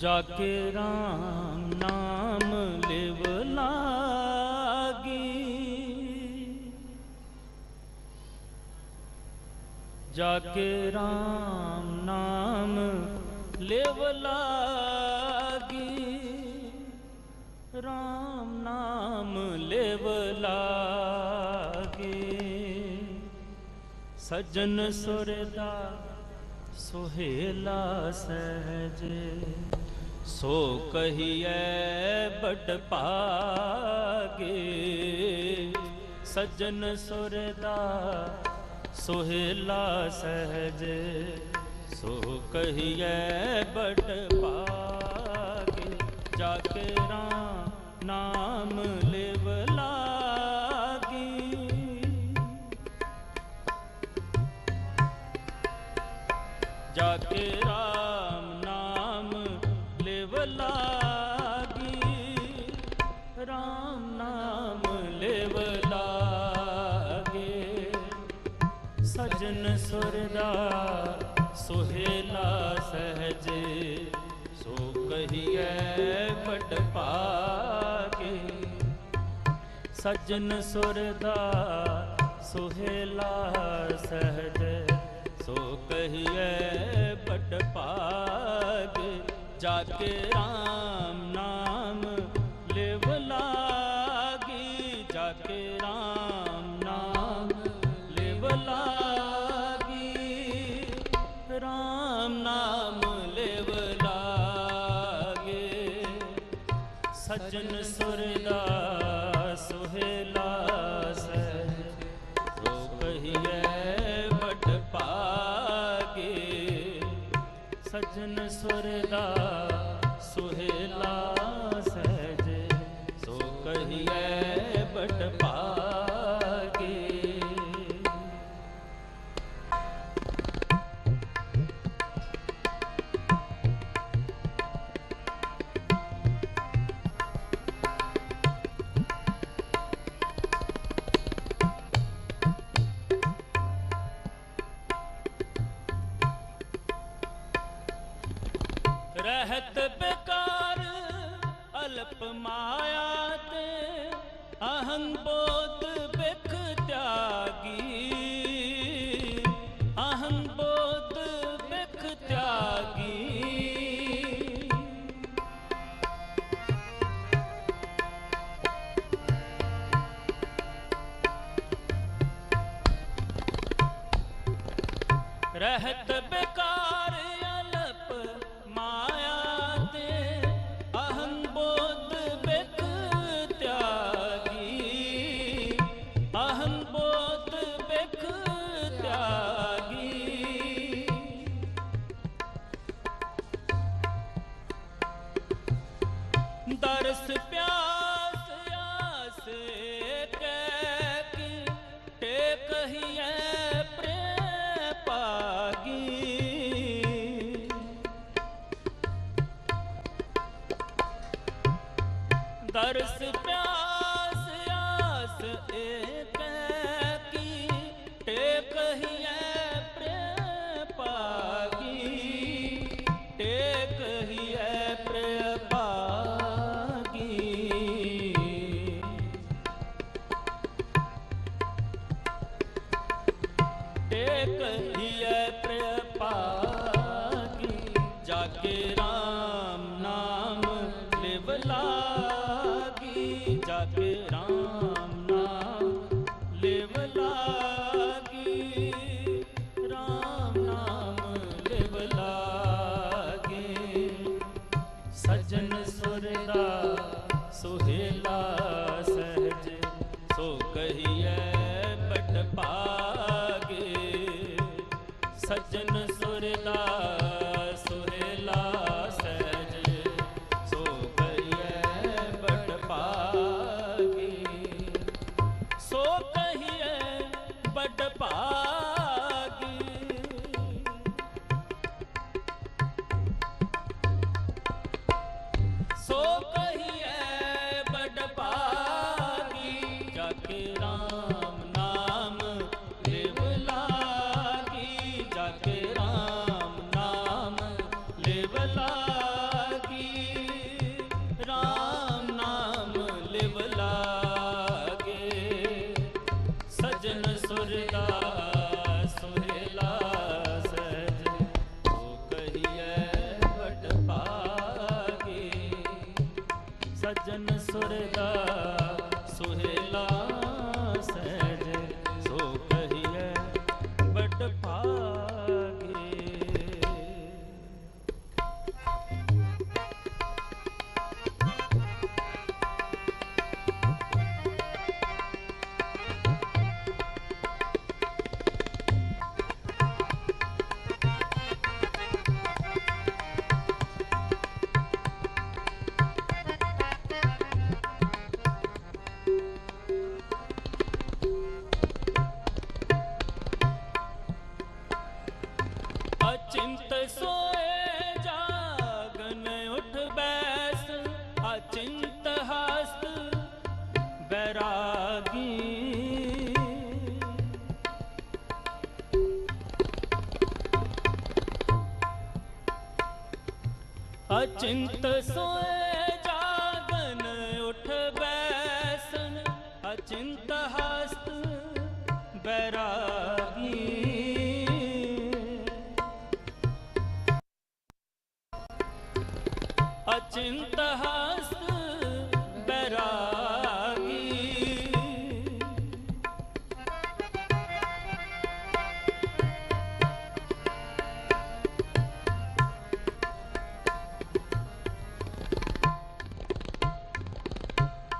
ਜਾ ਕੇ ਰਾਮ ਨਾਮ ਲਿਵ ਲਾਗੀ ਜਾ ਕੇ RAM ਨਾਮ ਲਿਵ ਲਾਗੀ ਰਾਮ ਨਾਮ ਲਿਵ ਲਾਗੀ ਸਜਨ ਸੁਰਦਾ ਸੁਹੇਲਾ ਸਹਜੇ ਸੋ ਕਹੀਐ ਬੜ ਭਾਗੇ ਸਜਨ ਸੁਰਦਾ ਸੁਹੇਲਾ ਸਹਜੇ, ਸੋ ਕਹੀਐ ਬੜ ਭਾਗੇ, ਜਾ ਕੇ ਰਾਂ ਨਾਮ ਲਿਵ ਲਾਗੀ। ਜਾ ਕੇ RAM ਲਾਗੀ RAM ਨਾਮ ਲਿਵ ਲਾਗੇ ਸਜਨ ਸੁਰਦਾ ਸੁਹੇਲਾ ਸਹਜੇ ਸੋ ਕਹੀਐ ਬਟ ਪਾਗੇ ਸਜਨ ਸੁਰਦਾ ਸੁਹੇਲਾ ਸਹਜ ਸੋ ਕਹੀਐ ਬਟ ਭਾਗ ਜਾ ਕੇ RAM ਨਾਮ ਲਿਵ ਲਾਗੀ ਜਾ ਕੇ RAM ਨਾਮ ਲਿਵ ਲਾਗੀ ਰਾਮ ਨਾਮ ਲਿਵ ਲਾਗੇ ਸਜਨ ਸੁਰਦਾ ਸੁਹੇਲਾ ਸੁਰ ਸੁਰਦਾ ਅਲਪ ਮਾਇਆ ਤੇ ਅਹੰ ਬੋਧ ਬਿਖ ਤਿਆਗੀ। ਅਹੰ ਬੋਧ ਬਿਖ ਤਿਆਗੀ। ਰਹਿਤ ਬੇਕਾਰ ਲਾਗੀ ਜਾ ਕੇ RAM ਨਾਮ, ਲਿਵ ਲਾਗੀ। ਰਾਮ ਨਾਮ, ਲਿਵ ਲਾਗੀ। ਸਜਨ ਸੁਰਦਾ ਸੁਹੇਲਾ ਸਹਜ, ਸੋ ਕਹੀਐ ਪਟ ਭਾਗੇ ਸਜਨ ਸੁਰਦਾ ਸੁਹੇਲਾ ਸਜਨ ਸੁਰਦਾ ਮਸਤ ਬੈਰਾਗੀ। ਅਚਿੰਤ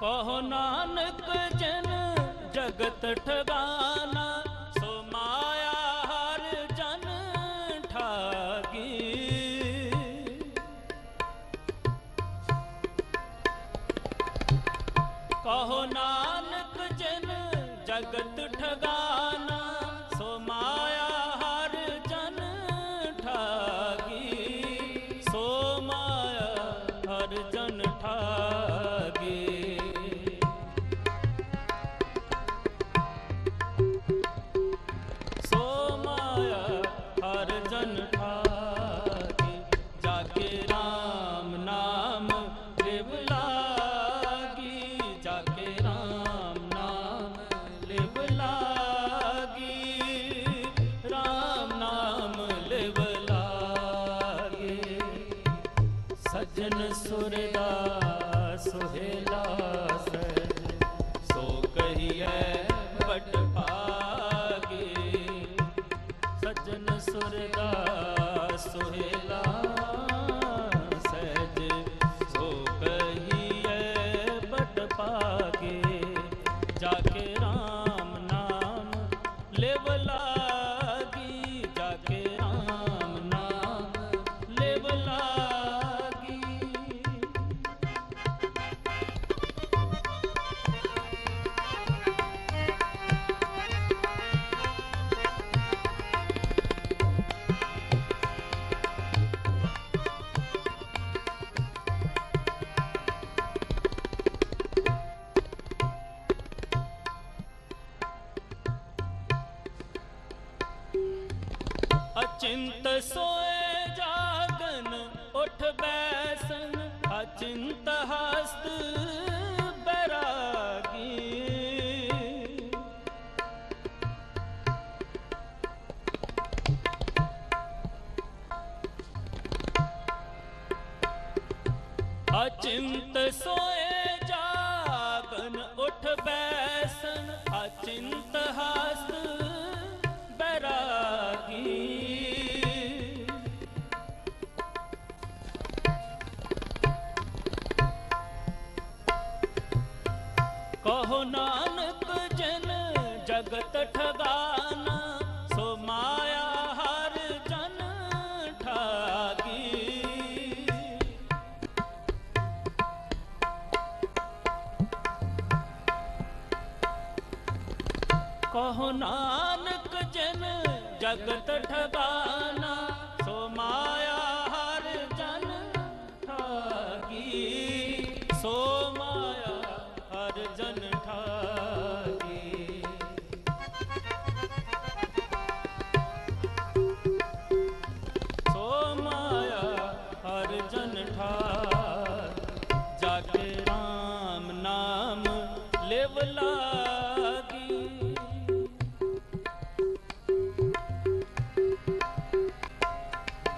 ਕਹੋ ਨਾਨਕ ਜਨ ਜਗਤ ਠਗਾਨਾ ਸੋ ਮਾਇਆ ਹਰ ਜਨ ਠਾਗੀ। ਕਹੋ ਨਾਨਕ ਜਨ ਜਗਤ ਠਗਾਨਾ ਚਿੰਤ ਸੋਏ ਜਾਗਨ ਉਠ ਬੈਸਨ ਅਚਿੰਤ ਹਸਤ ਬੈਰਾਗੀ। ਅਚਿੰਤ ਸੋ ਨਾਨਕ ਜਨ ਜਗਤ ਠਬਾਨ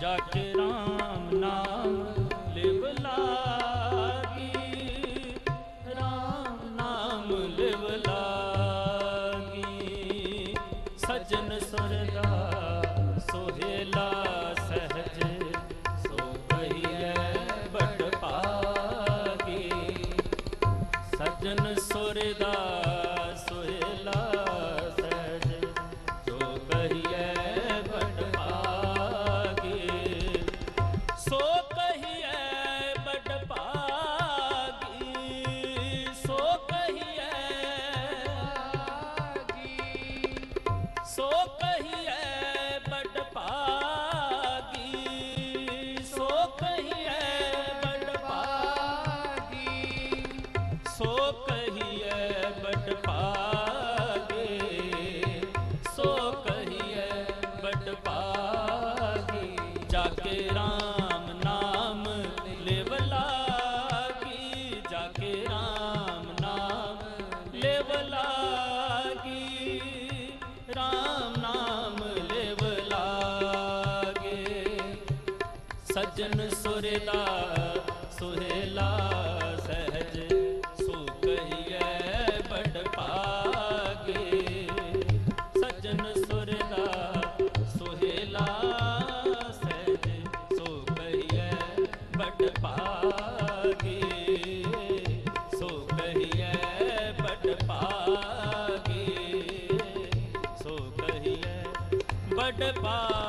ਜਚ ਰਾਮ ਨਾਮ ਲਿਵ ਲਾਗੀ। ਰਾਮ ਨਾਮ ਲਿਵ ਲਾਗੀ। ਸਜਨ ਸੁਰਦਾ ਸੋ ਬਟ ਪਾਗੀ। ਸਜਨ ਸੁਰਦਾ ਸੁਰ ਸੁਹੇਲਾ ਸਹਿਜ ਸੋ ਕਹੀਐ ਬੜ ਭਾਗੇ। ਸਜਣ ਸੁਰਲਾ ਸੁਹੇਲਾ ਸਹਿਜ ਸੋ ਕਹੀਐ ਬੜ ਭਾਗੇ। ਸੋ ਕਹੀਐ ਬੜ ਭਾਗੇ। ਸੋ ਕਹੀਐ ਬੜ ਭਾਗੇ